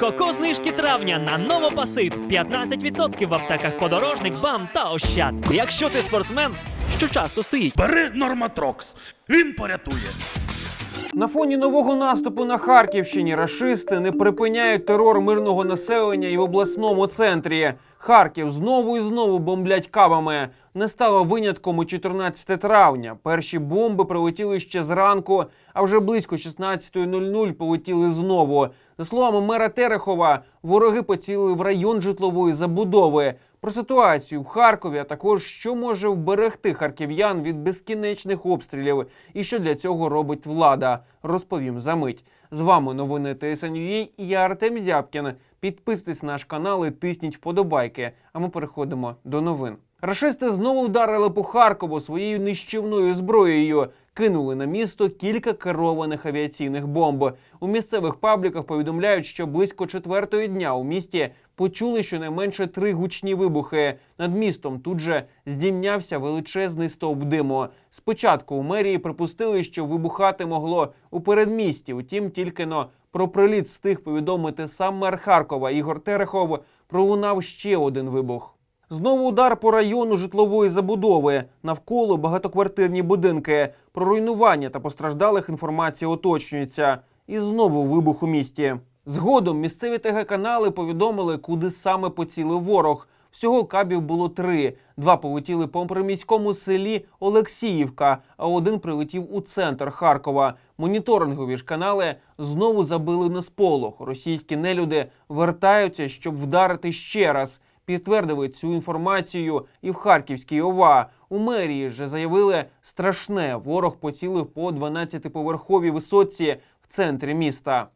Коко знижки травня на новопасит 15% в аптеках подорожник, бам та ощад. Якщо ти спортсмен, що часто стоїть. Бери Норматрокс, він порятує. На фоні нового наступу на Харківщині рашисти не припиняють терор мирного населення і в обласному центрі. Харків знову і знову бомблять кабами. Не стало винятком у 14 травня. Перші бомби прилетіли ще зранку, а вже близько 16.00 полетіли знову. За словами мера Терехова, вороги поцілили в район житлової забудови. Про ситуацію в Харкові, а також що може вберегти харків'ян від безкінечних обстрілів і що для цього робить влада, розповім за мить. З вами новини ТСНЮА і я Артем Зябкін. Підписуйтесь на наш канал і тисніть вподобайки. А ми переходимо до новин. Рашисти знову вдарили по Харкову своєю нищівною зброєю. Кинули на місто кілька керованих авіаційних бомб. У місцевих пабліках повідомляють, що близько четвертої дня у місті почули щонайменше три гучні вибухи. Над містом тут же здійнявся величезний стовп диму. Спочатку у мерії припустили, що вибухати могло у передмісті. Утім, тільки но про приліт встиг повідомити сам мер Харкова Ігор Терехов. Пролунав ще один вибух. Знову удар по району житлової забудови. Навколо багатоквартирні будинки. Про руйнування та постраждалих інформація уточнюється. І знову вибух у місті. Згодом місцеві ТГ-канали повідомили, куди саме поцілив ворог. Всього кабів було три. Два полетіли по приміському селі Олексіївка, а один прилетів у центр Харкова. Моніторингові ж канали знову забили на сполох. Російські нелюди вертаються, щоб вдарити ще раз. Підтвердили цю інформацію і в Харківській ОВА. У мерії же заявили страшне. Ворог поцілив по 12-поверховій висотці в центрі міста.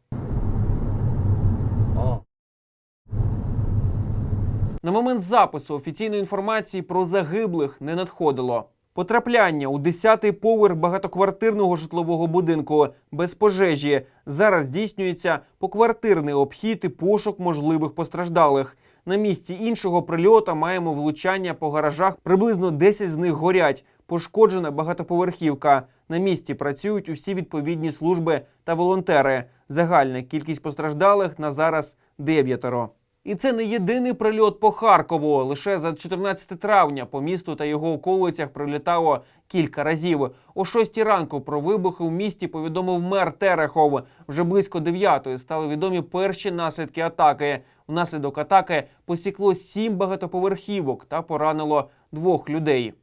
На момент запису офіційної інформації про загиблих не надходило. Потрапляння у 10-й поверх багатоквартирного житлового будинку без пожежі. Зараз здійснюється поквартирний обхід і пошук можливих постраждалих. На місці іншого прильота маємо влучання по гаражах. Приблизно 10 з них горять. Пошкоджена багатоповерхівка. На місці працюють усі відповідні служби та волонтери. Загальна кількість постраждалих на зараз дев'ятеро. І це не єдиний прильот по Харкову. Лише за 14 травня по місту та його околицях прилітало кілька разів. О 6 ранку про вибухи в місті повідомив мер Терехов. Вже близько 9 стали відомі перші наслідки атаки. Внаслідок атаки посікло сім багатоповерхівок та поранило двох людей.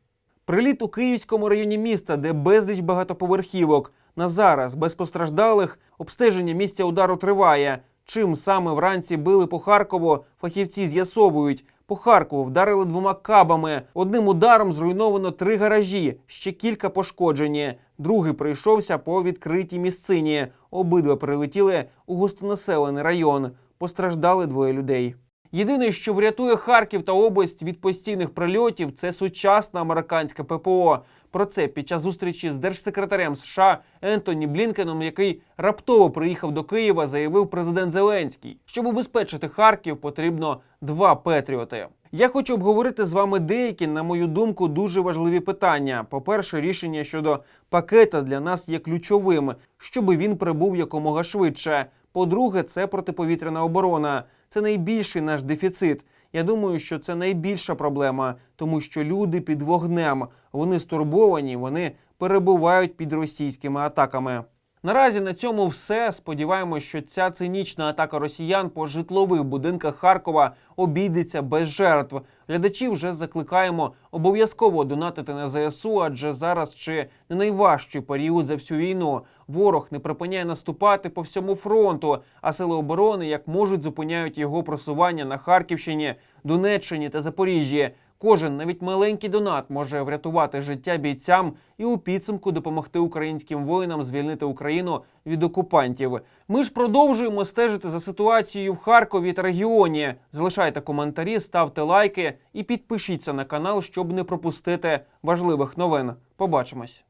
Приліт у Київському районі міста, де безліч багатоповерхівок. На зараз без постраждалих обстеження місця удару триває. Чим саме вранці били по Харкову, фахівці з'ясовують. По Харкову вдарили двома кабами. Одним ударом зруйновано три гаражі, ще кілька пошкоджені. Другий прийшовся по відкритій місцині. Обидва прилетіли у густонаселений район. Постраждали двоє людей. Єдине, що врятує Харків та область від постійних прильотів, це сучасна американська ППО. Про це під час зустрічі з держсекретарем США Ентоні Блінкеном, який раптово приїхав до Києва, заявив президент Зеленський. Щоб убезпечити Харків, потрібно два Петріоти. Я хочу обговорити з вами деякі, на мою думку, дуже важливі питання. По-перше, рішення щодо пакета для нас є ключовим, щоб він прибув якомога швидше. По-друге, це протиповітряна оборона. Це найбільший наш дефіцит. Я думаю, що це найбільша проблема, тому що люди під вогнем, вони стурбовані, вони перебувають під російськими атаками. Наразі на цьому все. Сподіваємось, що ця цинічна атака росіян по житлових будинках Харкова обійдеться без жертв. Глядачів вже закликаємо обов'язково донатити на ЗСУ, адже зараз ще не найважчий період за всю війну. Ворог не припиняє наступати по всьому фронту, а сили оборони як можуть зупиняють його просування на Харківщині, Донеччині та Запоріжжі. Кожен навіть маленький донат може врятувати життя бійцям і у підсумку допомогти українським воїнам звільнити Україну від окупантів. Ми ж продовжуємо стежити за ситуацією в Харкові та регіоні. Залишайте коментарі, ставте лайки і підпишіться на канал, щоб не пропустити важливих новин. Побачимось.